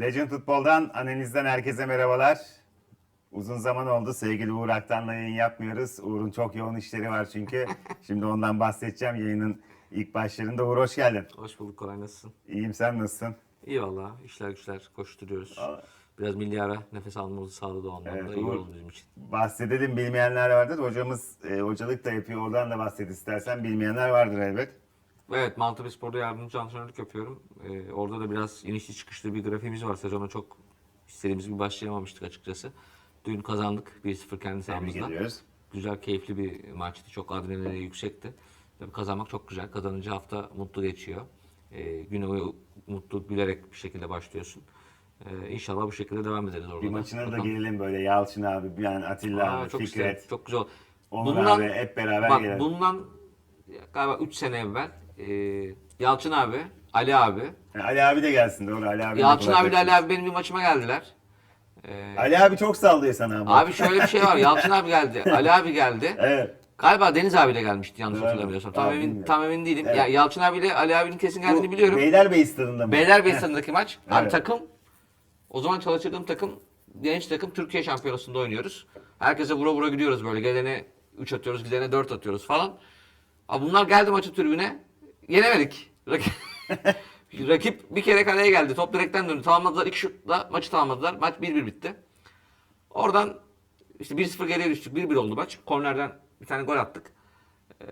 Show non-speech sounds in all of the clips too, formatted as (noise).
Legend Futbol'dan, analizden herkese merhabalar. Uzun zaman oldu sevgili Uğur Aktan'la yayın yapmıyoruz. Uğur'un çok yoğun işleri var çünkü. (laughs) Şimdi ondan bahsedeceğim yayının ilk başlarında. Uğur hoş geldin. Hoş bulduk Koray nasılsın? İyiyim sen nasılsın? İyi valla işler güçler koşturuyoruz. Aa. Biraz milli ara nefes almamızı sağladı o anlamda. Evet, İyi oldu bizim için. Bahsedelim bilmeyenler vardır. Hocamız e, hocalık da yapıyor. Oradan da bahset istersen. Bilmeyenler vardır elbet. Evet Maltepe Spor'da yardımcı antrenörlük yapıyorum. Ee, orada da biraz inişli çıkışlı bir grafiğimiz var. Sezona çok istediğimiz gibi başlayamamıştık açıkçası. Dün kazandık 1-0 kendi sahamızda. Güzel, keyifli bir maçtı. Çok adrenalini yüksekti. Tabii kazanmak çok güzel. Kazanınca hafta mutlu geçiyor. Ee, güne mutlu, gülerek bir şekilde başlıyorsun. Ee, inşallah bu şekilde devam ederiz orada. Bir maçına da gelelim böyle. Yalçın abi, yani Atilla Aa, abi, çok Fikret, güzel, çok güzel. Onur abi hep beraber bak, gelelim. bundan galiba 3 sene evvel e, Yalçın abi, Ali abi, Yani Ali abi de gelsin doğru. Ali abi Yalçın kulak abiyle Ali abi benim bir maçıma geldiler. Ee, Ali abi çok sallıyor sana ama. abi şöyle bir şey var. Yalçın abi geldi, (laughs) Ali abi geldi. Evet. Galiba Deniz abi de gelmişti yanlış Evet. hatırlamıyorsam. Tam Abi emin bilmiyorum. tam emin değilim. Evet. Ya Yalçın abiyle Ali abinin kesin geldiğini biliyorum. Beylerbeyi stadında mı? Beylerbeyi stadındaki maç. Abi Evet. takım o zaman çalıştırdığım takım genç takım Türkiye Şampiyonası'nda oynuyoruz. Herkese vura vura gidiyoruz böyle. Gelene 3 atıyoruz, gidene 4 atıyoruz falan. Abi bunlar geldi maçı tribüne. Yenemedik. Rakip, (laughs) (laughs) rakip bir kere kaleye geldi. Top direkten döndü. Tamamladılar. iki şutla maçı tamamladılar. Maç 1-1 bitti. Oradan işte 1-0 geriye düştük. 1-1 oldu maç. Kornerden bir tane gol attık. Ee,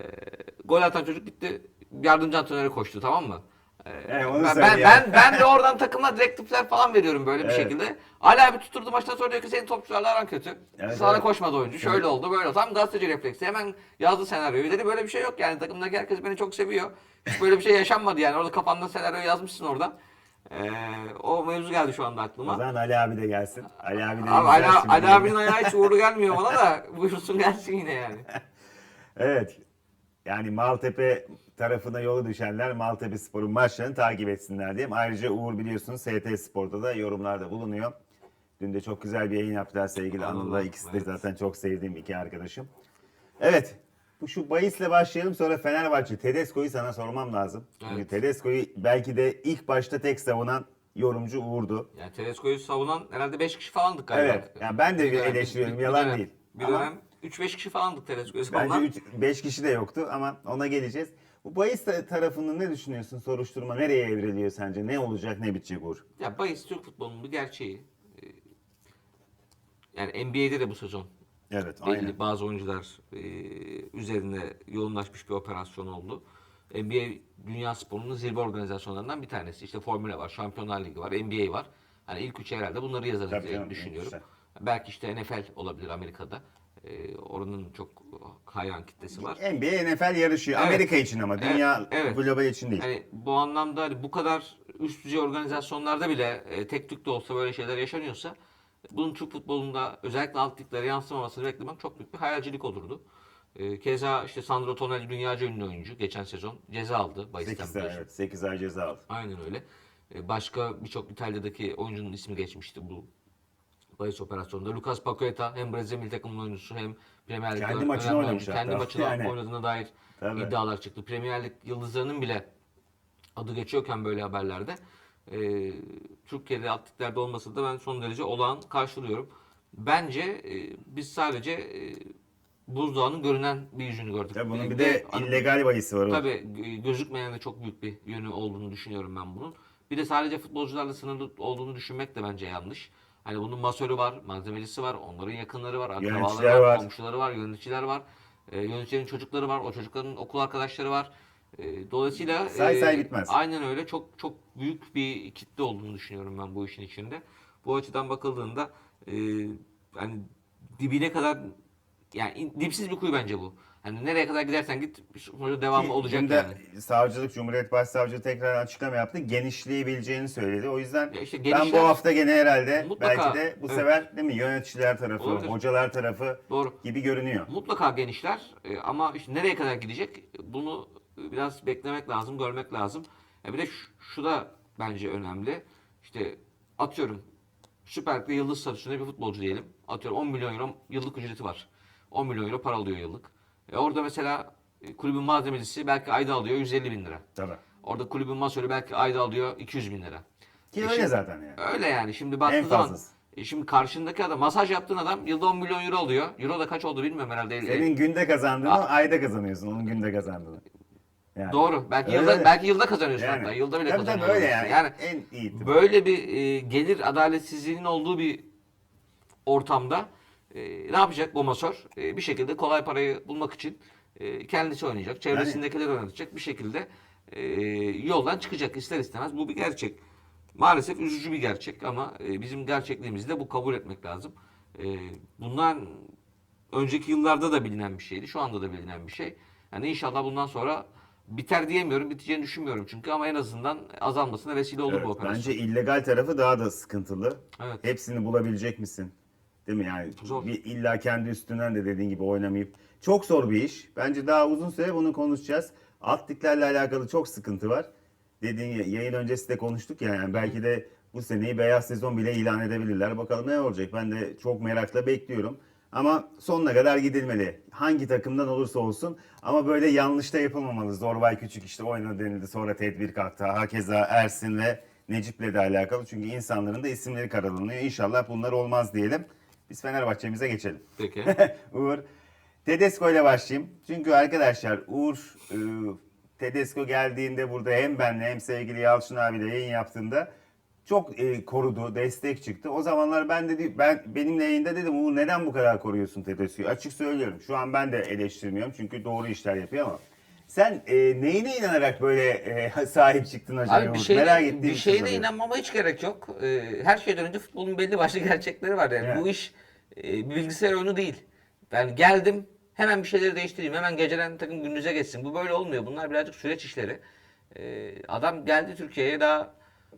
gol atan çocuk gitti. Yardımcı antrenöre koştu tamam mı? Ee, Evet, onu ben, ben, ben, ben de oradan takıma direktifler falan veriyorum böyle bir Evet. şekilde. Ali abi tuturdu maçtan sonra diyor ki senin topçularla aran kötü. Evet, Sahada evet. koşmadı oyuncu. Şöyle oldu böyle oldu. Tam gazeteci refleksi. Hemen yazdı senaryoyu. Dedi böyle bir şey yok yani takımdaki herkes beni çok seviyor. Hiç böyle bir şey yaşanmadı yani. Orada kafanda senaryoyu yazmışsın orada. Ee, o mevzu geldi şu anda O aklıma. zaman Ali abi de gelsin. Ali abi de Abi Ali. Ali abinin ayağı hiç uğurlu gelmiyor bana da (laughs) buyursun gelsin yine yani. Evet. Yani Maltepe tarafına yolu düşenler Maltepe Spor'un maçlarını takip etsinler diyeyim. Ayrıca Uğur biliyorsunuz ST Spor'da da yorumlarda bulunuyor. Dün de çok güzel bir yayın yaptılar sevgili Anıl'la. İkisi de evet. zaten çok sevdiğim iki arkadaşım. Evet. Bu şu bahisle başlayalım sonra Fenerbahçe. Tedesco'yu sana sormam lazım. Çünkü Evet. Tedesco'yu belki de ilk başta tek savunan yorumcu Uğur'du. Yani Tedesco'yu savunan herhalde 5 kişi falandık galiba. Evet. Yani ben de Bir eleştiriyorum, bir yalan dönem- değil. Bir dönem 3-5 kişi falandık Tedesco'yu Bence savunan. 5 kişi de yoktu ama ona geleceğiz. Bu bahis ta- tarafını ne düşünüyorsun? Soruşturma nereye evriliyor sence? Ne olacak, ne bitecek Uğur? Ya bahis Türk futbolunun bir gerçeği. Ee, Yani NBA'de de bu sezon Evet, belli bazı oyuncular e, üzerinde yoğunlaşmış bir operasyon oldu. NBA dünya sporunun zirve organizasyonlarından bir tanesi. İşte Formula var, Şampiyonlar Ligi var, NBA var. Hani ilk üçü herhalde bunları yazarız Tabii diye canım, düşünüyorum. güzel. Belki işte NFL olabilir Amerika'da. Ee, oranın çok hayran kitlesi var. NBA, NFL yarışıyor. Evet. Amerika için ama dünya evet. global için değil. Hani bu anlamda hani bu kadar üst düzey organizasyonlarda bile e, tek tük de olsa böyle şeyler yaşanıyorsa bunun Türk futbolunda özellikle alt liglere yansımamasını beklemek çok büyük bir hayalcilik olurdu. E, keza işte Sandro Tonali dünyaca ünlü oyuncu geçen sezon ceza aldı bahisten 8 ay, biliyorsun. evet, 8 ay ceza aldı. Aynen öyle. E, başka birçok İtalya'daki oyuncunun ismi geçmişti bu bahis operasyonunda. Lucas Paqueta hem Brezilya milli takımının oyuncusu hem Premier Lig'de Kendi maçını oynamış Kendi maçını Yani. oynadığına dair Tabii. iddialar çıktı. Premier Lig yıldızlarının bile adı geçiyorken böyle haberlerde e, Türkiye'de alt liglerde olmasa da ben son derece olağan karşılıyorum. Bence e, biz sadece e, buzdağının görünen bir yüzünü gördük. Ya bunun E, bir ve de hani- illegal bahisi var. Tabii gö- gözükmeyen de çok büyük bir yönü olduğunu düşünüyorum ben bunun. Bir de sadece futbolcularla sınırlı olduğunu düşünmek de bence yanlış. Hani bunun masörü var, malzemecisi var, onların yakınları var, akrabaları var, var. komşuları var, yöneticiler var. E, yöneticilerin çocukları var, o çocukların okul arkadaşları var. E, dolayısıyla Say say bitmez. Aynen öyle. Çok çok büyük bir kitle olduğunu düşünüyorum ben bu işin içinde. Bu açıdan bakıldığında e, hani dibine kadar yani dipsiz bir kuyu bence bu. Hani nereye kadar gidersen git sonuçta devamı Ki olacak de yani. Savcılık, Cumhuriyet Başsavcılığı tekrar açıklama yaptı. Genişleyebileceğini söyledi. O yüzden Ya işte ben genişler- bu hafta gene herhalde Mutlaka, belki de bu evet. sefer değil mi yöneticiler tarafı, Olabilir. hocalar tarafı Doğru. gibi görünüyor. Mutlaka genişler e, ama işte nereye kadar gidecek bunu biraz beklemek lazım, görmek lazım. E bir de şu, şu da bence önemli. İşte atıyorum Süper Lig'de yıldız statüsünde bir futbolcu diyelim. Atıyorum 10 milyon euro yıllık ücreti var. 10 milyon euro para alıyor yıllık. E orada mesela e, kulübün malzemecisi belki ayda alıyor 150 bin lira. Tabii. Orada kulübün masörü belki ayda alıyor 200 bin lira. Ki E öyle şimdi- zaten yani. Öyle yani. Şimdi baktığın zaman e şimdi karşındaki adam masaj yaptığın adam yılda 10 milyon euro alıyor. Euro da kaç oldu bilmiyorum herhalde. Senin günde kazandığını Ah. ayda kazanıyorsun. Onun günde kazandığını. Yani. Doğru. Belki Öyle. yılda belki yılda kazanıyorsun Yani. hatta. Yılda bile Tabii tabii kazanıyorsun. öyle yani. yani en iyi. böyle bir e, gelir adaletsizliğinin olduğu bir ortamda e, ne yapacak bu masör? E, bir şekilde kolay parayı bulmak için e, kendisi oynayacak. Çevresindekileri oynatacak. Bir şekilde e, yoldan çıkacak ister istemez. Bu bir gerçek. Maalesef üzücü bir gerçek ama e, bizim gerçekliğimizi de bu kabul etmek lazım. E, bundan önceki yıllarda da bilinen bir şeydi. Şu anda da bilinen bir şey. Yani inşallah bundan sonra biter diyemiyorum. Biteceğini düşünmüyorum çünkü ama en azından azalmasına vesile olur Evet, bu operasyon. bence illegal tarafı daha da sıkıntılı. Evet. Hepsini bulabilecek misin? Değil mi yani? Zor. Bir illa kendi üstünden de dediğin gibi oynamayıp çok zor bir iş. Bence daha uzun süre bunu konuşacağız. Alt alakalı çok sıkıntı var. Dediğin ya- yayın öncesi de konuştuk ya yani belki de bu seneyi beyaz sezon bile ilan edebilirler. Bakalım ne olacak? Ben de çok merakla bekliyorum. Ama sonuna kadar gidilmeli. Hangi takımdan olursa olsun. Ama böyle yanlış da yapılmamalı. Zorbay Küçük işte oynadı denildi. Sonra tedbir kalktı. Hakeza Ersin ve Necip'le de alakalı. Çünkü insanların da isimleri karalanıyor. İnşallah bunlar olmaz diyelim. Biz Fenerbahçe'mize geçelim. Peki. (laughs) Uğur. Tedesco ile başlayayım. Çünkü arkadaşlar Uğur e, Tedesco geldiğinde burada hem benle hem sevgili Yalçın abiyle yayın yaptığında çok e, korudu, destek çıktı. O zamanlar ben dedi ben benimle yayında dedim Uğur neden bu kadar koruyorsun Tedesco'yu? Açık söylüyorum. Şu an ben de eleştirmiyorum çünkü doğru işler yapıyor ama sen e, neyine inanarak böyle e, (laughs) sahip çıktın hocam? Abi bir şeyine, Merak ettiğim bir şeyine inanmama hiç gerek yok. Ee, her şeyden önce futbolun belli başlı gerçekleri var yani. Evet. Bu iş e, bilgisayar oyunu değil. Ben geldim hemen bir şeyleri değiştireyim. Hemen geceden takım gündüze geçsin. Bu böyle olmuyor. Bunlar birazcık süreç işleri. Ee, adam geldi Türkiye'ye daha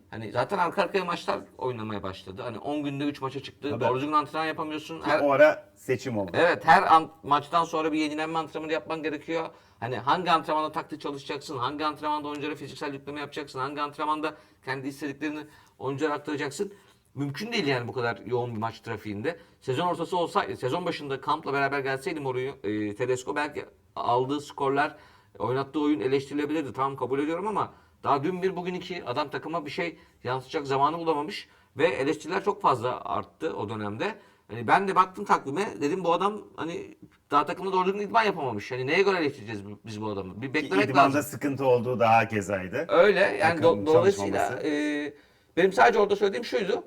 hani zaten arka arkaya maçlar oynamaya başladı. Hani 10 günde 3 maça çıktı. Tabii. Doğru düzgün antrenman yapamıyorsun. Her, O ara seçim oldu. Evet her an, maçtan sonra bir yenilenme antrenmanı yapman gerekiyor. Hani hangi antrenmanda taktik çalışacaksın, hangi antrenmanda oyunculara fiziksel yükleme yapacaksın, hangi antrenmanda kendi istediklerini oyunculara aktaracaksın. Mümkün değil yani bu kadar yoğun bir maç trafiğinde. Sezon ortası olsaydı, sezon başında kampla beraber gelseydi Mourinho, e, Tedesco belki aldığı skorlar, oynattığı oyun eleştirilebilirdi. Tamam kabul ediyorum ama daha dün bir bugün iki adam takıma bir şey yansıtacak zamanı bulamamış ve eleştiriler çok fazla arttı o dönemde. Hani ben de baktım takvime dedim bu adam hani daha takımda doğru düzgün idman yapamamış. Hani neye göre eleştireceğiz biz bu adamı? Bir beklemek idmanda lazım. sıkıntı olduğu daha kezaydı. Öyle yani do- dolayısıyla e, benim sadece orada söylediğim şuydu.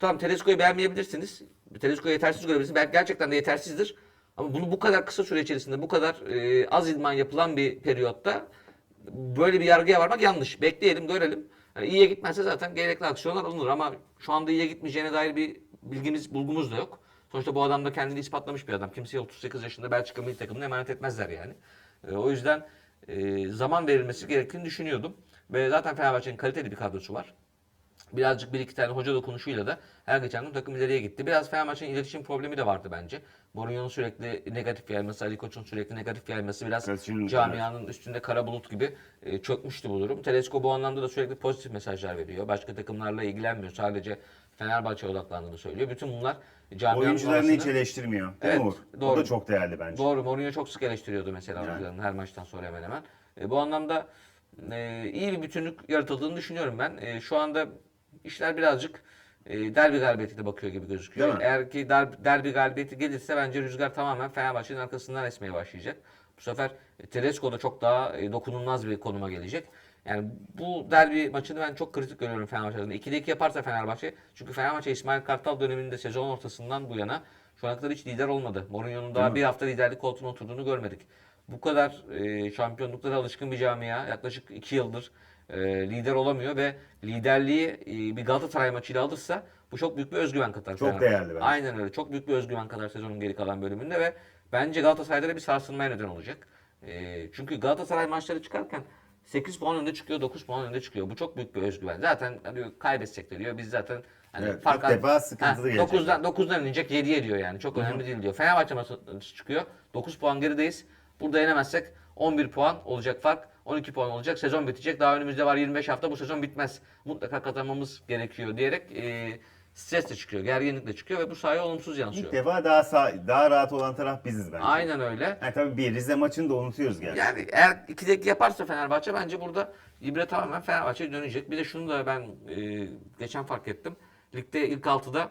Tamam Tedesco'yu beğenmeyebilirsiniz. Tedesco'yu yetersiz görebilirsiniz. Belki gerçekten de yetersizdir. Ama bunu bu kadar kısa süre içerisinde bu kadar e, az idman yapılan bir periyotta böyle bir yargıya varmak yanlış. Bekleyelim görelim. Yani iyiye gitmezse zaten gerekli aksiyonlar alınır ama şu anda iyiye gitmeyeceğine dair bir bilgimiz, bulgumuz da yok. Sonuçta bu adam da kendini ispatlamış bir adam. Kimseye 38 yaşında Belçika milli takımına emanet etmezler yani. E, o yüzden e, zaman verilmesi gerektiğini düşünüyordum. Ve zaten Fenerbahçe'nin kaliteli bir kadrosu var. Birazcık bir iki tane hoca dokunuşuyla da her geçen gün takım ileriye gitti. Biraz Fenerbahçe'nin iletişim problemi de vardı bence. Mourinho'nun sürekli negatif gelmesi, Ali Koç'un sürekli negatif gelmesi biraz şimdi- camianın üstünde kara bulut gibi e, çökmüştü bu durum. Tedesco bu anlamda da sürekli pozitif mesajlar veriyor. Başka takımlarla ilgilenmiyor. Sadece Fenerbahçe'ye odaklandığını söylüyor. Bütün bunlar camianın Oyuncularını hiç arasında- eleştirmiyor. Değil Evet, mi Uğur? O doğru. da çok değerli bence. Doğru. Mourinho çok sık eleştiriyordu mesela Yani. her maçtan sonra hemen hemen. E, bu anlamda e, iyi bir bütünlük yaratıldığını düşünüyorum ben. E, şu anda işler birazcık e, derbi galibiyetine bakıyor gibi gözüküyor. Değil mi? Eğer ki der, derbi galibiyeti gelirse bence rüzgar tamamen Fenerbahçe'nin arkasından esmeye başlayacak. Bu sefer e, Tedesco da çok daha e, dokunulmaz bir konuma gelecek. Yani bu derbi maçını ben çok kritik görüyorum Fenerbahçe'den. 2'de 2 yaparsa Fenerbahçe. Çünkü Fenerbahçe İsmail Kartal döneminde sezon ortasından bu yana şu ana kadar hiç lider olmadı. Mourinho'nun daha bir hafta liderlik koltuğuna oturduğunu görmedik. Bu kadar e, şampiyonluklara alışkın bir camia yaklaşık 2 yıldır e, lider olamıyor ve liderliği e, bir Galatasaray maçıyla alırsa bu çok büyük bir özgüven katar. Çok Fenerbahçe. değerli bence. Aynen öyle. Çok büyük bir özgüven kadar sezonun geri kalan bölümünde ve bence Galatasaray'da da bir sarsılmaya neden olacak. E, çünkü Galatasaray maçları çıkarken 8 puan önde çıkıyor, 9 puan önde çıkıyor. Bu çok büyük bir özgüven. Zaten hani kaybetsek de diyor. Biz zaten hani Evet, ilk defa sıkıntılı gelecek. 9'dan 9'dan inecek 7'ye diyor yani. Çok önemli değil diyor. Fenerbahçe maçı çıkıyor. 9 puan gerideyiz. Burada yenemezsek 11 puan olacak fark. 12 puan olacak. Sezon bitecek. Daha önümüzde var 25 hafta. Bu sezon bitmez. Mutlaka kazanmamız gerekiyor diyerek e, stres de çıkıyor, gerginlik de çıkıyor ve bu sahaya olumsuz İlk yansıyor. defa daha sağ- daha rahat olan taraf biziz bence. Aynen öyle. Ha, tabii bir Rize maçını da unutuyoruz gerçekten. Yani eğer 2'de 2 yaparsa Fenerbahçe bence burada ibre tamamen Fenerbahçe'ye dönecek. Bir de şunu da ben e, geçen fark ettim. Ligde ilk 6'da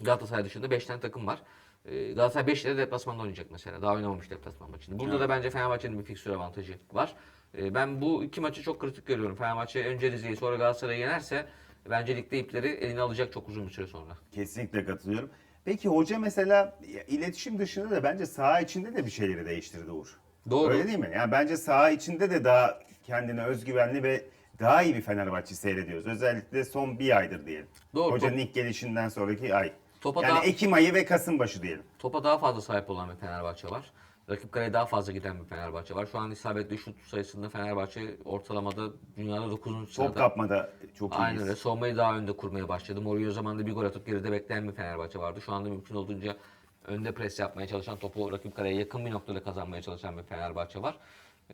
Galatasaray dışında 5 tane takım var. E, Galatasaray 5 de deplasmanda oynayacak mesela. Daha oynamamış deplasman maçında. Burada da bence Fenerbahçe'nin bir fikstür avantajı var. E, ben bu iki maçı çok kritik görüyorum. Fenerbahçe önce Rize'yi sonra Galatasaray'ı yenerse bence ligde ipleri eline alacak çok uzun bir süre sonra. Kesinlikle katılıyorum. Peki hoca mesela iletişim dışında da bence saha içinde de bir şeyleri değiştirdi Uğur. Doğru. Öyle değil mi? Yani bence saha içinde de daha kendine özgüvenli ve daha iyi bir Fenerbahçe seyrediyoruz. Özellikle son bir aydır diyelim. Doğru, Hocanın ilk gelişinden sonraki ay. Topa yani daha- Ekim ayı ve Kasım başı diyelim. Topa daha fazla sahip olan bir Fenerbahçe var. Rakip kaleye daha fazla giden bir Fenerbahçe var. Şu an isabetli şut sayısında Fenerbahçe ortalamada dünyada 9. sırada. Top kapmada çok Aynen iyiyiz. öyle. Savunmayı daha önde kurmaya başladı. Mourinho zamanında bir gol atıp geride bekleyen bir Fenerbahçe vardı. Şu anda mümkün olduğunca önde pres yapmaya çalışan, topu rakip kaleye yakın bir noktada kazanmaya çalışan bir Fenerbahçe var.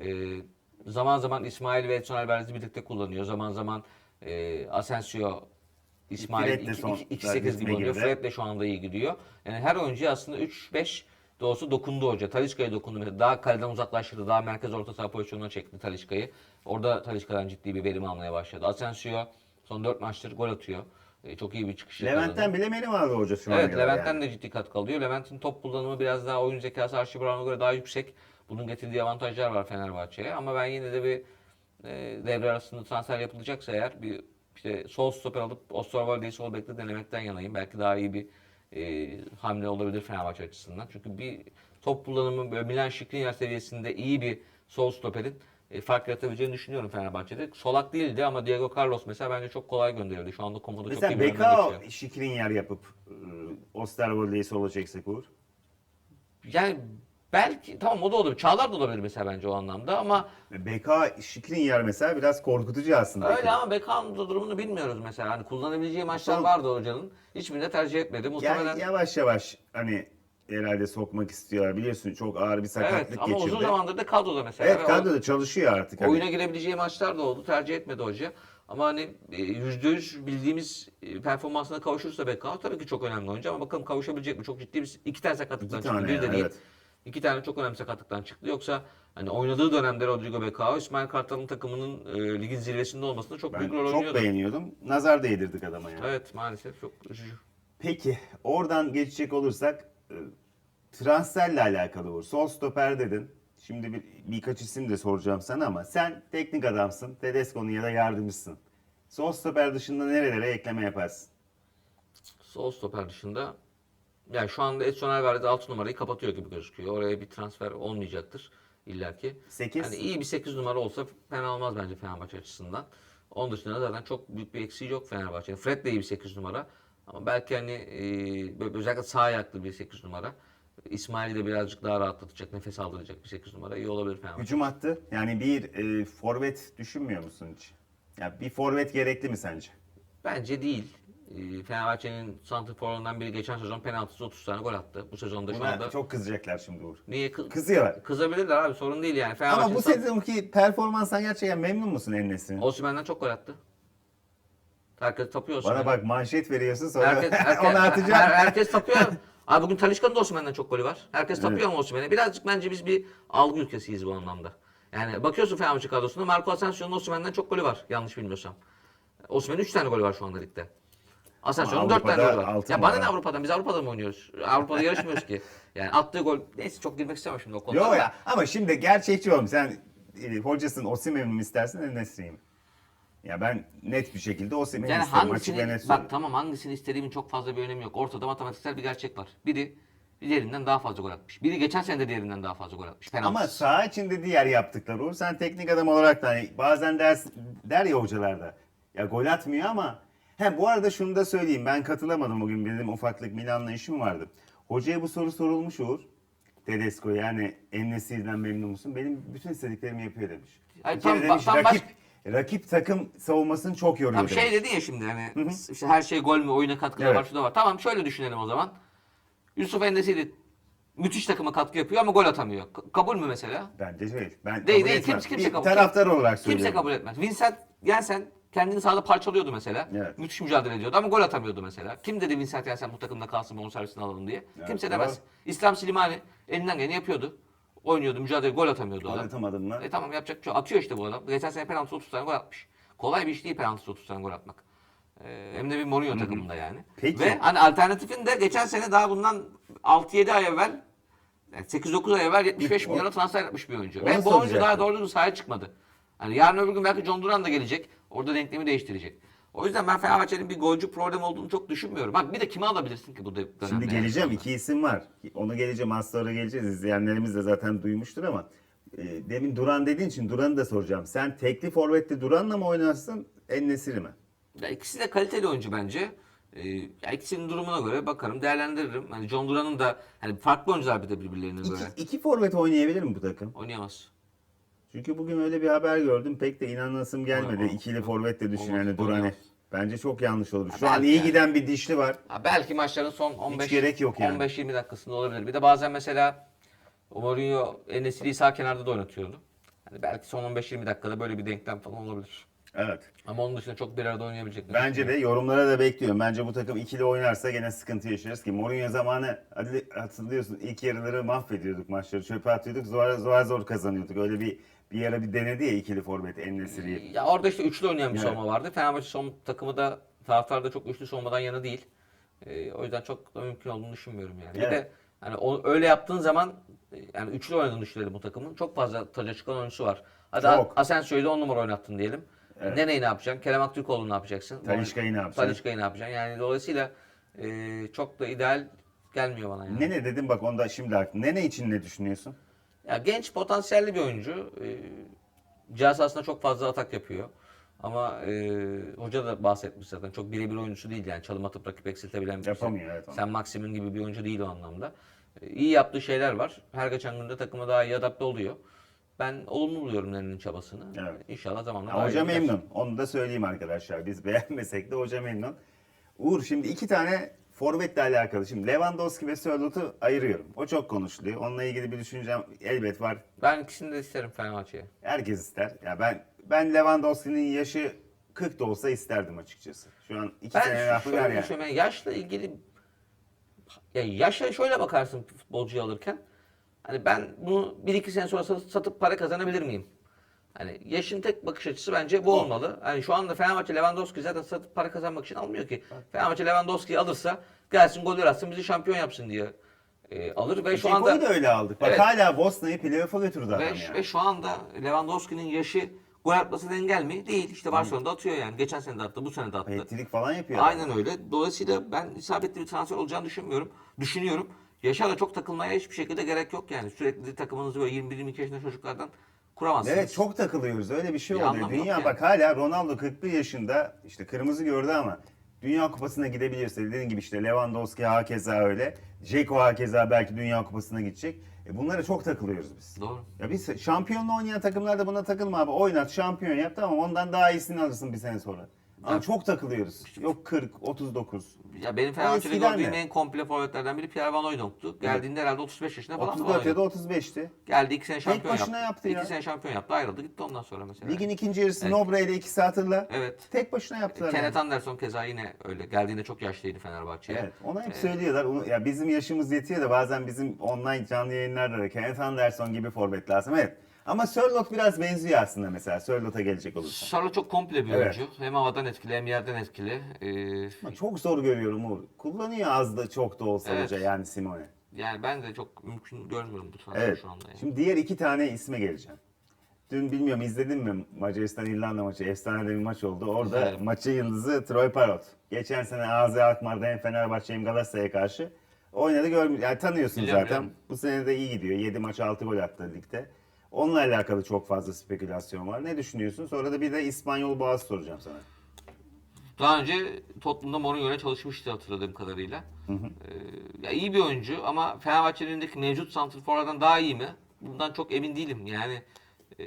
Ee, zaman zaman İsmail ve Edson Alvarez'i birlikte kullanıyor. Zaman zaman e, Asensio İsmail Fred de 2-8 son gibi oynuyor. Fred de şu anda iyi gidiyor. Yani her oyuncuya aslında 3-5 de olsa dokundu hoca. Talişka'ya dokundu. Mesela daha kaleden uzaklaştırdı. Daha merkez orta saha pozisyonuna çekti Talişka'yı. Orada Talişka'dan ciddi bir verim almaya başladı. Asensio son 4 maçtır gol atıyor. E, çok iyi bir çıkış. Levent'ten bile benim aldı hoca şu. Evet Levent'ten de ciddi katkı alıyor. Levent'in top kullanımı biraz daha oyun zekası Archie Brown'a göre daha yüksek. Bunun getirdiği avantajlar var Fenerbahçe'ye. Ama ben yine de bir e, devre arasında transfer yapılacaksa eğer bir işte sol stoper alıp Osterwolde'yi sol bekle denemekten yanayım. Belki daha iyi bir e, hamle olabilir Fenerbahçe açısından. Çünkü bir top kullanımı böyle Milan Skriniar seviyesinde iyi bir sol stoperin e, fark yaratabileceğini düşünüyorum Fenerbahçe'de. Solak değildi ama Diego Carlos mesela bence çok kolay gönderildi. Şu anda komoda çok Mesela iyi bir önde Bekao geçiyor. şikrin yer yapıp e, Osterwolde'yi sola çeksek Uğur. Yani belki tamam o da olabilir. Çağlar da olabilir mesela bence o anlamda ama BK şikrin yer mesela biraz korkutucu aslında. öyle ama Beckham'ın da durumunu bilmiyoruz mesela. Hani kullanabileceği maçlar vardı hocanın. Hiçbirini tercih etmedi. Muhtemelen Yani yavaş yavaş hani herhalde sokmak istiyorlar. Biliyorsun çok ağır bir sakatlık Evet ama geçirdi. uzun zamandır da kadroda mesela. Evet Ve o- kadroda çalışıyor artık. Hani. Oyuna girebileceği maçlar da oldu. Tercih etmedi hoca. Ama hani e, yüzde yüz bildiğimiz e, performansına kavuşursa Beckham tabii ki çok önemli oyuncu ama bakalım kavuşabilecek mi? Çok ciddi bir iki tane sakatlıktan İki çıktı. tane Bir de yani, değil. evet. İki tane çok önemli sakatlıktan çıktı. Yoksa hani oynadığı dönemde Rodrigo Becao, İsmail Kartal'ın takımının e, ligin zirvesinde olmasında çok Ben büyük rol çok oynuyordu. beğeniyordum. Nazar değdirdik adama yani. Evet maalesef çok üzücü. Peki oradan geçecek olursak e, transferle alakalı Uğur. Sol stoper dedin. Şimdi bir, birkaç isim de soracağım sana ama sen teknik adamsın. Tedesco'nun ya da yardımcısın. Sol stoper dışında nerelere ekleme yaparsın? Sol stoper dışında yani şu anda Edson Alvarez 6 numarayı kapatıyor gibi gözüküyor. Oraya bir transfer olmayacaktır illaki. 8. Yani iyi bir 8 numara olsa fena olmaz bence Fenerbahçe açısından. Onun dışında zaten çok büyük bir eksiği yok Fenerbahçe'nin. Fred de iyi bir 8 numara. Ama belki hani e, özellikle sağ ayaklı bir 8 numara. İsmail'i de birazcık daha rahatlatacak, nefes aldıracak bir 8 numara. iyi olabilir Fenerbahçe. Hücum hattı. Yani bir e, forvet düşünmüyor musun hiç? Ya bir forvet gerekli mi sence? Bence değil. E, Fenerbahçe'nin santrforlarından biri geçen sezon penaltısı 30 tane gol attı. Bu sezonda şu Buna anda çok kızacaklar şimdi Uğur. niye kı- Kızıyorlar. kızabilirler abi sorun değil yani. Fenerbahçe Ama bu sezonki performanstan gerçekten memnun musun Enes'in? Osimhen'den çok gol attı. Herkes tapıyor Osimhen'e. Bana bak manşet veriyorsun sonra Herkes, (laughs) herkes, onu atacağım. her- herkes tapıyor. (laughs) Abi bugün Talişka'nın da Osimhen'den çok golü var. Herkes tapıyor ama Osimhen'e. Birazcık bence biz bir algı ülkesiyiz bu anlamda. Yani bakıyorsun Fenerbahçe kadrosunda Marco Asensio'nun Osimhen'den çok golü var. Yanlış bilmiyorsam. Osimhen'in 3 tane golü var şu anda ligde. Asensio'nun Ama 4 tane golü var. Ya bana ne Avrupa'dan? Biz Avrupa'da mı oynuyoruz? Avrupa'da yarışmıyoruz ki. Yani attığı gol... Neyse çok girmek istemem şimdi o konulara. Yok ya ama şimdi gerçekçi olalım. Sen e, hocasın Osimhen'i mi istersin Enes'i mi? Ya ben net bir şekilde Osimhen'i Yani isterim. Hangisini, bak tamam hangisini istediğimin çok fazla bir önemi yok. Ortada matematiksel bir gerçek var. Biri diğerinden daha fazla gol atmış. Biri geçen sene de diğerinden daha fazla gol atmış. Ama Penaltısız. saha içinde diğer yaptıkları Uğur. Sen teknik adam olarak da hani bazen ders, der ya hocalar da. Ya gol atmıyor ama. He bu arada şunu da söyleyeyim. Ben katılamadım bugün. Benim ufaklık Milan'la işim vardı. Hocaya bu soru sorulmuş Uğur. Tedesco yani Enes'i'den memnun musun? Benim bütün istediklerimi yapıyor demiş. Bir kere tam- demiş, tam rakip, rakip takım savunmasını çok yoruyor Tam demiş. şey dedin ya şimdi hani işte her şey gol mü oyuna katkıda Evet. var şu da var. Tamam şöyle düşünelim o zaman. Yusuf Endesiri müthiş takıma katkı yapıyor ama gol atamıyor. Kabul mü mesela? Bence değil. Ben Değil kabul değil etmem. kimse kimse Bir kabul taraftar olarak Kimse söylüyorum. kabul etmez. Vincent Janssen kendini sahada parçalıyordu mesela. Evet. Müthiş mücadele ediyordu ama gol atamıyordu mesela. Kim dedi Vincent Janssen bu takımda kalsın bonservisini alalım diye? Kimse doğru. demez. İslam Slimani elinden geleni yapıyordu. Oynuyordu, mücadele, gol atamıyordu adam. Anlatamadın mı? E tamam yapacak bir şey. yok. Atıyor işte bu adam. Geçen sene penaltı 30 tane gol atmış. Kolay bir iş değil penaltı 30 tane gol atmak. Ee, hem de bir Mourinho takımında yani. Peki. Ve hani alternatifin de geçen sene daha bundan 6-7 ay evvel yani 8-9 ay evvel 75 O- milyona transfer yapmış bir oyuncu. Onu Ve bu oyuncu daha doğru düzgün sahaya çıkmadı. Hani yarın öbür gün belki John Duran da gelecek. Orada denklemi değiştirecek. O yüzden ben Fenerbahçe'nin bir golcü problem olduğunu çok düşünmüyorum. Bak bir de kimi alabilirsin ki bu dönemde? Şimdi yani? geleceğim. iki isim var. Onu geleceğim. Az sonra geleceğiz. İzleyenlerimiz de zaten duymuştur ama e, demin Duran dediğin için Duran'ı da soracağım. Sen tekli forvette Duran'la mı oynarsın? En-Nesyri mi? Ya ikisi de kaliteli oyuncu bence. Ee, ya ikisinin durumuna göre bakarım, değerlendiririm. Hani John Duran'ın da hani farklı oyuncular bir de birbirlerine İki, göre. iki forvet oynayabilir mi bu takım? Oynayamaz. Çünkü bugün öyle bir haber gördüm. Pek de inanasım gelmedi. Olmaz. İkili forvet de düşün Olmaz, yani Duran'ı. olmaz. Bence çok yanlış olur. Şu an iyi yani. giden bir dişli var. Ha, belki maçların son 15 gerek yok yani. 15-20 dakikasında olabilir. Bir de bazen mesela Mourinho Enesiri'yi sağ kenarda da oynatıyordu. Hani belki son 15-20 dakikada böyle bir denklem falan olabilir. Evet. Ama onun dışında çok bir arada oynayabilecek. Bence de yorumlara da bekliyorum. Bence bu takım ikili oynarsa gene sıkıntı yaşarız ki Mourinho zamanı hatırlıyorsun ilk yarıları mahvediyorduk maçları çöpe atıyorduk zor zor, zor kazanıyorduk. Öyle bir bir ara bir denedi ya ikili forvet En-Nesyri'yi. Ya orada işte üçlü oynayan bir Evet. savunma vardı. Fenerbahçe son takımı da taraftar da çok üçlü savunmadan yana değil. Ee, o yüzden çok da mümkün olduğunu düşünmüyorum yani. Bir Evet. de hani o, öyle yaptığın zaman e, yani üçlü oynadığını düşünelim bu takımın. Çok fazla taca çıkan oyuncusu var. Hadi Çok. Asensio'yu da 10 numara oynattın diyelim. Nene'yi ne yapacaksın? Kerem Aktürkoğlu'nu ne yapacaksın? Talisca'yı ne yapacaksın? Talisca'yı ne yapacaksın? Yani dolayısıyla e, çok da ideal gelmiyor bana yani. Ne ne dedim bak onda şimdi aklım. Ne ne için ne düşünüyorsun? Ya genç potansiyelli bir oyuncu. E, cihaz aslında çok fazla atak yapıyor. Ama e, hoca da bahsetmiş zaten. Çok birebir oyuncusu değil yani. Çalım atıp rakip eksiltebilen bir Yapamıyor, evet, onu. Sen Maximin gibi bir oyuncu değil o anlamda. E, iyi yaptığı şeyler var. Her geçen günde takıma daha iyi adapte oluyor. Ben olumlu buluyorum Nene'nin çabasını. Evet. İnşallah zamanla Ya, hoca memnun. Onu da söyleyeyim arkadaşlar. Biz beğenmesek de hoca memnun. Uğur şimdi iki tane forvetle alakalı. Şimdi Lewandowski ve Sörlot'u ayırıyorum. O çok konuşuluyor. Onunla ilgili bir düşüncem elbet var. Ben ikisini de isterim Fenerbahçe'ye. Herkes ister. Ya ben ben Lewandowski'nin yaşı 40 da olsa isterdim açıkçası. Şu an iki sene Ben lafı var şöyle yani Yaşla ilgili ya yaşa şöyle bakarsın futbolcuyu alırken. Hani ben bunu bir iki sene sonra satıp para kazanabilir miyim? Hani yaşın tek bakış açısı bence bu olmalı. Hani şu anda Fenerbahçe Lewandowski zaten satıp para kazanmak için almıyor ki. Fenerbahçe Lewandowski'yi alırsa gelsin goller atsın bizi şampiyon yapsın diye e, alır ve şu Ceko'yu anda da öyle aldık. Bak Evet. hala Bosna'yı playoff'a götürdü adam ve, yani. ve şu anda Lewandowski'nin yaşı gol atması engel mi? Değil. İşte Barcelona'da atıyor yani. Geçen sene de attı, bu sene de attı. Hat-trick falan yapıyor. adam. Aynen öyle. Dolayısıyla ben isabetli bir transfer olacağını düşünmüyorum. Düşünüyorum. Yaşa da çok takılmaya hiçbir şekilde gerek yok yani. Sürekli takımınızı böyle 21-22 yaşında çocuklardan kuramazsınız. Evet çok takılıyoruz. Öyle bir şey Bir oluyor. anlamı yok Dünya yani. bak hala Ronaldo 41 yaşında işte kırmızı gördü ama Dünya Kupası'na gidebilirse dediğin gibi işte Lewandowski hakeza öyle. Dzeko hakeza belki Dünya Kupası'na gidecek. E bunlara çok takılıyoruz biz. Doğru. Ya biz şampiyonla oynayan takımlarda buna takılma abi. Oynat şampiyon yap tamam ondan daha iyisini alırsın bir sene sonra. Evet. çok takılıyoruz. Yok 40, 39. Ya benim Fenerbahçe'de eskiden gördüğüm de. en komple forvetlerden biri Pierre Van Hooydonk'tu. Geldiğinde herhalde 35 yaşında falan 34 ya da 35'ti. Geldi iki sene şampiyon başına yaptı ya. İki sene şampiyon yaptı ayrıldı gitti ondan sonra mesela. Ligin ikinci yarısı Evet. Nobre ile ikisi hatırla. Evet. Tek başına yaptılar. yani. Kenneth Anderson keza yine öyle. Geldiğinde çok yaşlıydı Fenerbahçe'ye. Evet, ona hep söylüyorlar. Onu, ya bizim yaşımız yetiyor da bazen bizim online canlı yayınlarda da Kenneth Anderson gibi forvet lazım. Evet. Ama Sörloth biraz benziyor aslında mesela. Sörloth'a gelecek olursa. Charlotte çok komple bir Evet. oyuncu. Hem havadan etkili hem yerden etkili. Ee, Ama çok zor görüyorum Uğur. Kullanıyor az da çok da olsa Evet. hoca yani Simone. yani ben de çok mümkün görmüyorum bu transferi Evet. şu anda. Yani. Şimdi diğer iki tane isme geleceğim. Dün bilmiyorum izledin mi Macaristan İrlanda maçı? Efsane de bir maç oldu. Orada İzledim. maçın yıldızı Troy Parrot. Geçen sene AZ Alkmaar'da hem Fenerbahçe hem Galatasaray'a karşı oynadı görmüş. Yani tanıyorsun Biliyorum, zaten. biliyorum. Bu sene de iyi gidiyor. 7 maç 6 gol attı ligde. Onunla alakalı çok fazla spekülasyon var. Ne düşünüyorsun? Sonra da bir de İspanyol Boğaz soracağım sana. Daha önce Tottenham'da Mourinho ile çalışmıştı hatırladığım kadarıyla. Ee, ya iyi bir oyuncu ama Fenerbahçe'nin mevcut santrforlardan daha iyi mi? Bundan çok emin değilim. Yani e,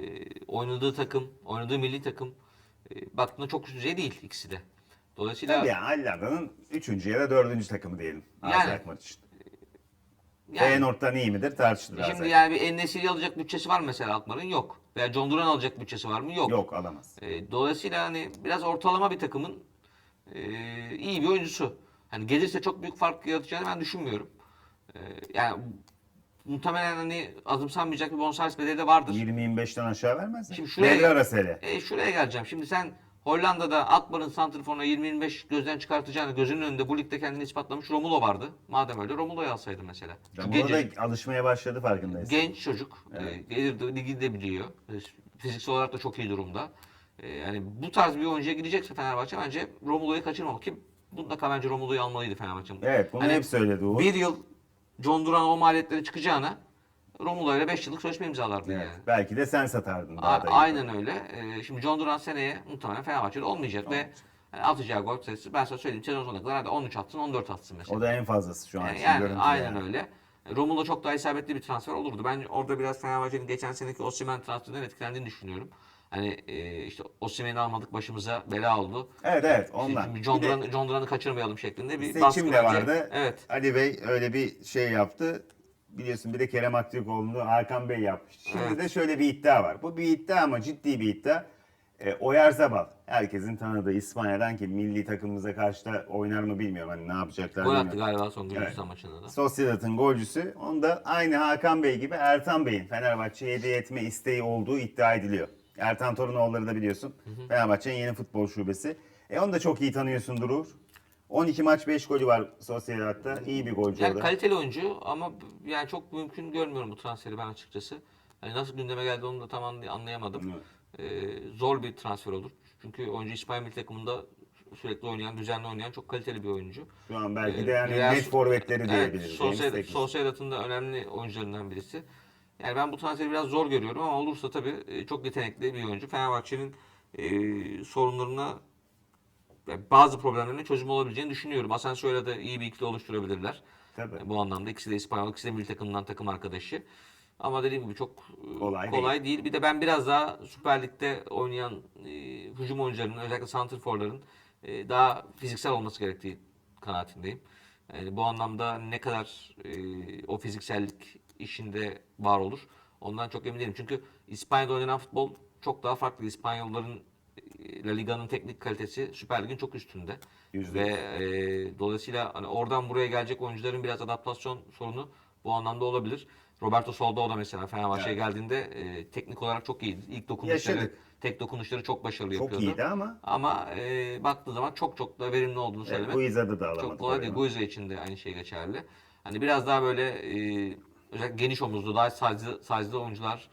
oynadığı takım, oynadığı milli takım e, baktığında çok üst düzey değil ikisi de. Dolayısıyla Tabii yani Allanda'nın 3. ya da 4. takımı diyelim. Yani- Alkmaar için. Yani- Feyenoord'dan iyi midir tartışılır. Şimdi yani bir Enesiri alacak bütçesi var mesela Alkmaar'ın yok. Veya John Duran alacak bütçesi var mı? Yok. Yok alamaz. E, dolayısıyla hani biraz ortalama bir takımın e, iyi bir oyuncusu. Hani gelirse çok büyük fark yaratacağını ben düşünmüyorum. E, yani muhtemelen hani azımsanmayacak bir bonservis bedeli de vardır. 20-25'ten aşağı vermez. Şimdi şuraya- Devre arası hele. E, şuraya geleceğim. Şimdi sen Hollanda'da Akbar'ın santrforuna 20-25 gözden çıkartacağını gözünün önünde bu ligde kendini ispatlamış Romulo vardı. Madem öyle Romulo'yu alsaydın mesela. Gece- da alışmaya başladı farkındayız. Genç çocuk. Evet. E, gelir ligi de biliyor. E, fiziksel olarak da çok iyi durumda. E, yani bu tarz bir oyuncuya gidecekse Fenerbahçe bence Romulo'yu kaçırmamak ki mutlaka bence Romulo'yu almalıydı Fenerbahçe. Evet bunu Hani hep söyledi Uğur. Bir yıl John Duran o maliyetleri çıkacağına Romulo ile 5 yıllık sözleşme imzalardı Evet, yani. Belki de sen satardın. A- daha da aynen öyle. E, şimdi John Duran seneye muhtemelen Fenerbahçe'de olmayacak ve yani atacağı gol sayısı ben sana söyleyeyim sezon sonuna kadar hadi 13 atsın 14 atsın mesela. O da en fazlası şu an Yani, yani aynen yani. öyle. Romulo çok daha isabetli bir transfer olurdu. Ben orada biraz Fenerbahçe'nin geçen seneki Osimhen transferinden etkilendiğini düşünüyorum. Hani e, işte Osimhen'i almadık başımıza bela oldu. Evet evet ondan. Şimdi John Bir Duran'ı John Duran'ı kaçırmayalım şeklinde bir seçim baskı de vardı. Evet. Ali Bey öyle bir şey yaptı. Biliyorsun bir de Kerem Aktürkoğlu'nu Hakan Bey yapmış. Şimdi Evet. de şöyle bir iddia var. Bu bir iddia ama ciddi bir iddia. E, Oyarzabal. Herkesin tanıdığı İspanya'dan ki milli takımımıza karşı da oynar mı bilmiyorum. Hani ne yapacaklar Gol attı galiba son Evet. maçında da. Sociedad'ın golcüsü. Onu da aynı Hakan Bey gibi Ertan Bey'in Fenerbahçe'ye hediye etme isteği olduğu iddia ediliyor. Ertan Torunoğulları da biliyorsun. Fenerbahçe'nin yeni futbol şubesi. E onu da çok iyi tanıyorsun Uğur. 12 maç 5 golü var Sociedad'da. İyi bir golcü o Yani da. kaliteli oyuncu ama yani çok mümkün görmüyorum bu transferi ben açıkçası. Hani nasıl gündeme geldi onu da tam anlay- anlayamadım. Ee, zor bir transfer olur. Çünkü oyuncu İspanya milli takımında sürekli oynayan, düzenli oynayan çok kaliteli bir oyuncu. Şu an belki Ee, de yani Real- net forvetleri Evet, diyebiliriz. Tekin. Sociedad'ın da önemli oyuncularından birisi. Yani ben bu transferi biraz zor görüyorum ama olursa tabii e, çok yetenekli bir oyuncu. Fenerbahçe'nin e, sorunlarına bazı problemlerine çözüm olabileceğini düşünüyorum. Asensio'yla da iyi bir ikili oluşturabilirler. Tabii. E, Bu anlamda ikisi de İspanyol, ikisi de milli takımdan takım arkadaşı. Ama dediğim gibi çok e, Kolay kolay, değil. Bir de ben biraz daha Süper Lig'de oynayan e, hücum oyuncularının özellikle santrforların e, daha fiziksel olması gerektiği kanaatindeyim. Yani bu anlamda ne kadar e, o fiziksellik işinde var olur ondan çok emin değilim. Çünkü İspanya'da oynanan futbol çok daha farklı. İspanyolların e, La Liga'nın teknik kalitesi Süper Lig'in çok üstünde. Yüzde Ve e, dolayısıyla hani oradan buraya gelecek oyuncuların biraz adaptasyon sorunu bu anlamda olabilir. Roberto Soldao da mesela Fenerbahçe'ye Evet. geldiğinde e, teknik olarak çok iyiydi. İlk dokunuşları, Yaşadık. tek dokunuşları çok başarılı Çok yapıyordu. iyiydi ama Ama e, baktığı zaman çok çok da verimli olduğunu evet, söylemek Guiza'da da alamadı. çok kolay değil. Guiza için de aynı şey geçerli. Hani biraz daha böyle e, özellikle geniş omuzlu, daha size'lı, size'lı oyuncular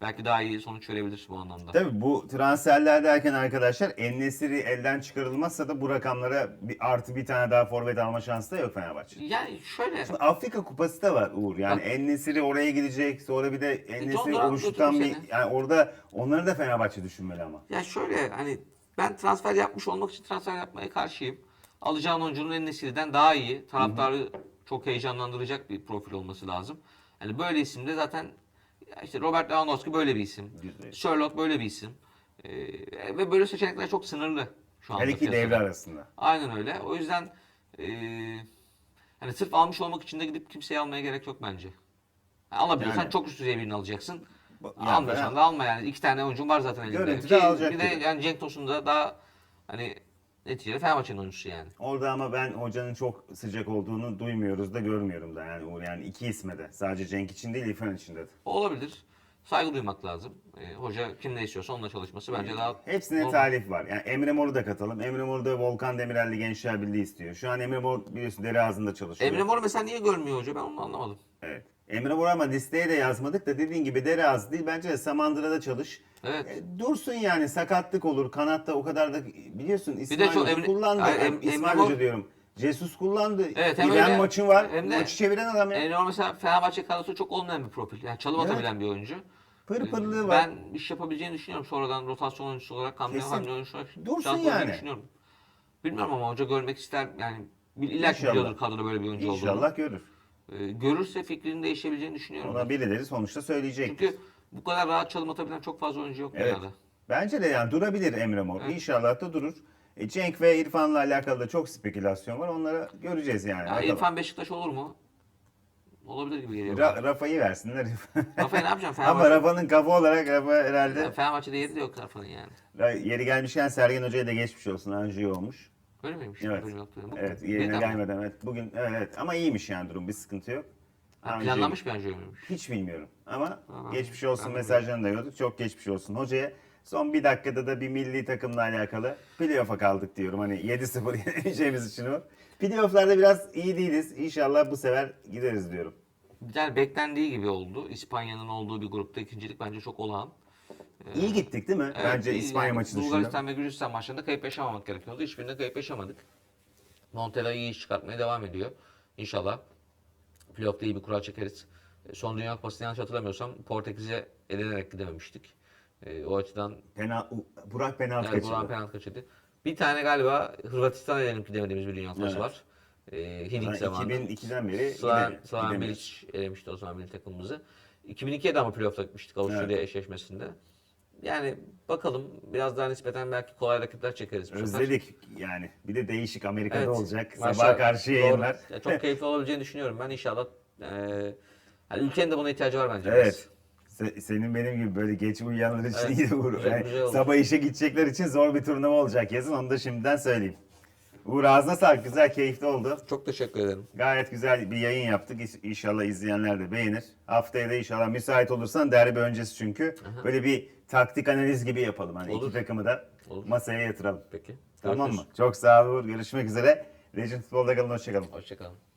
belki daha iyi sonuç verebilir bu anlamda. Tabii bu transferler derken arkadaşlar Ennesiri elden çıkarılmazsa da bu rakamlara bir artı bir tane daha forvet alma şansı da yok Fenerbahçe. Yani şöyle Şimdi Afrika Kupası da var Uğur. Yani. Ennesiri oraya gidecek. Sonra bir de Ennesiri Duran oluşturan bir götürür yani orada onları da Fenerbahçe düşünmeli ama. Ya şöyle hani ben transfer yapmış olmak için transfer yapmaya karşıyım. Alacağın oyuncunun en nesilden daha iyi, taraftarı çok heyecanlandıracak bir profil olması lazım. Hani böyle isimde zaten ya işte Robert Lewandowski böyle bir isim. Yüzde. Sherlock böyle bir isim. Ee, ve böyle seçenekler çok sınırlı şu anda. Her iki piyasada. devre arasında. Aynen öyle. O yüzden e, hani sırf almış olmak için de gidip kimseyi almaya gerek yok bence. Yani alabiliyorsan Yani. çok üst düzey birini alacaksın. Bu- Almıyorsan yani- da alma yani. İki tane oyuncun var zaten elinde. Görüntüde Ki alacak Bir de yani Cenk Tosun da daha hani neticede Fenerbahçe'nin oyuncusu yani. Orada ama ben hocanın çok sıcak olduğunu duymuyoruz da görmüyorum da yani Uğur yani iki isme de. Sadece Cenk için değil İrfan için de. Olabilir. Saygı duymak lazım. E, hoca kim ne istiyorsa onunla çalışması bence daha Hepsine normal. talip var. Yani Emre Mor'u da katalım. Emre Mor'u da Volkan Demirel'li Gençler Birliği istiyor. Şu an Emre Mor biliyorsun deri ağzında çalışıyor. Emre Mor mesela niye görmüyor hoca ben onu anlamadım. Evet. Emre Mor ama listeye de yazmadık da dediğin gibi deri ağzı değil. Bence de Samandıra'da çalış. Evet. E, dursun yani sakatlık olur. Kanatta o kadar da biliyorsun İsmail de çok Hoca Emre- kullandı. Ay, Em- Em- İsmail Emre Mor- Hoca diyorum. Jesus kullandı. Evet, hem Giden öyle, maçı var. hem de- Maçı çeviren adam ya. Mor mesela Fenerbahçe kadrosu çok olmayan bir profil. Yani çalım Evet. atabilen bir oyuncu. Pır pırlığı var. Ben iş yapabileceğini düşünüyorum. Sonradan rotasyon oyuncusu olarak hamle Kesin. hamle oyuncusu olarak Dursun şans yani. düşünüyorum. Bilmiyorum ama hoca görmek ister yani bil- illa ki İnşallah. biliyordur kadroda böyle bir oyuncu olduğunu. İnşallah görür. Ee, görürse fikrinin değişebileceğini düşünüyorum. Ona birileri sonuçta söyleyecek. Çünkü bu kadar rahat çalım atabilen çok fazla oyuncu yok Evet. dünyada. Bence de yani durabilir Emre Mor. Evet. İnşallah da durur. E, Cenk ve İrfan'la alakalı da çok spekülasyon var. Onları göreceğiz yani. Ya Bakalım. İrfan Beşiktaş olur mu? olabilir gibi geliyor. Ra- Rafa'yı versinler. (laughs) Rafa'yı ne yapacağım? Ama Fenerbahçe, Rafa'nın kafa olarak Rafa herhalde Fenerbahçe'de yeri de yok Rafa'nın yani. yeri gelmişken Sergen Hoca'ya da geçmiş olsun. Anjiyo olmuş. Öyle miymiş? Evet. Benim yaptığım. Evet Bugün- yerine Neden? gelmeden evet. Bugün evet, ama iyiymiş yani durum bir sıkıntı yok. Ha, planlanmış bir anjiyo muymuş? Hiç bilmiyorum ama Tamam. geçmiş olsun mesajlarını da gördük. Çok geçmiş olsun hocaya. Son bir dakikada da bir milli takımla alakalı playoff'a kaldık diyorum. Hani 7-0 (laughs) yenemeyeceğimiz için o. Playoff'larda biraz iyi değiliz. İnşallah bu sefer gideriz diyorum. Yani beklendiği gibi oldu. İspanya'nın olduğu bir grupta ikincilik bence çok olağan. İyi gittik değil mi? Evet, Bence İspanya yani maçı dışında. Bulgaristan ve Gürcistan maçlarında kayıp yaşamamak gerekiyordu. Hiçbirinde kayıp yaşamadık. Montella iyi iş çıkartmaya devam ediyor. İnşallah playoff'ta iyi bir kural çekeriz. E, Son Dünya Kupası'nda yanlış hatırlamıyorsam Portekiz'e elenerek gidememiştik. E, o açıdan Penal, Burak penaltı yani kaçırdı. Burak'ın penaltı kaçırdı. Bir tane galiba Hırvatistan'a elenip gidemediğimiz bir Dünya Kupası Evet. var. E, Hiddink Yani zamanında. 2002'den beri Slaven, Slaven. Bilic elemişti o zaman milli takımımızı. 2002'ye de ama playoff'ta gitmiştik Avusturya eşleşmesinde. Yani bakalım biraz daha nispeten belki kolay rakipler çekeriz bu sefer. Özledik yani. Bir de değişik Amerika'da Evet. olacak. Sabaha karşı yayınlar. Ya çok (laughs) keyifli olabileceğini düşünüyorum ben inşallah. E, yani ülkenin de buna ihtiyacı var bence. Evet. Se- Senin benim gibi böyle geç uyuyanlar için Evet. iyi. Güzel- Yani olur. sabah işe gidecekler için zor bir turnuva olacak yazın. Onu da şimdiden söyleyeyim. Uğur ağzına sağlık. Güzel, keyifli oldu. Çok teşekkür ederim. Gayet güzel bir yayın yaptık. İnşallah izleyenler de beğenir. Haftaya da inşallah müsait olursan derbi öncesi çünkü. Böyle bir taktik analiz gibi yapalım. Hani Olur. iki takımı da Olur. masaya yatıralım. Peki. Tamam mı? Görüşürüz. Çok sağ ol Uğur. Görüşmek üzere. Legend Futbol'da kalın. Hoşçakalın. Hoşçakalın.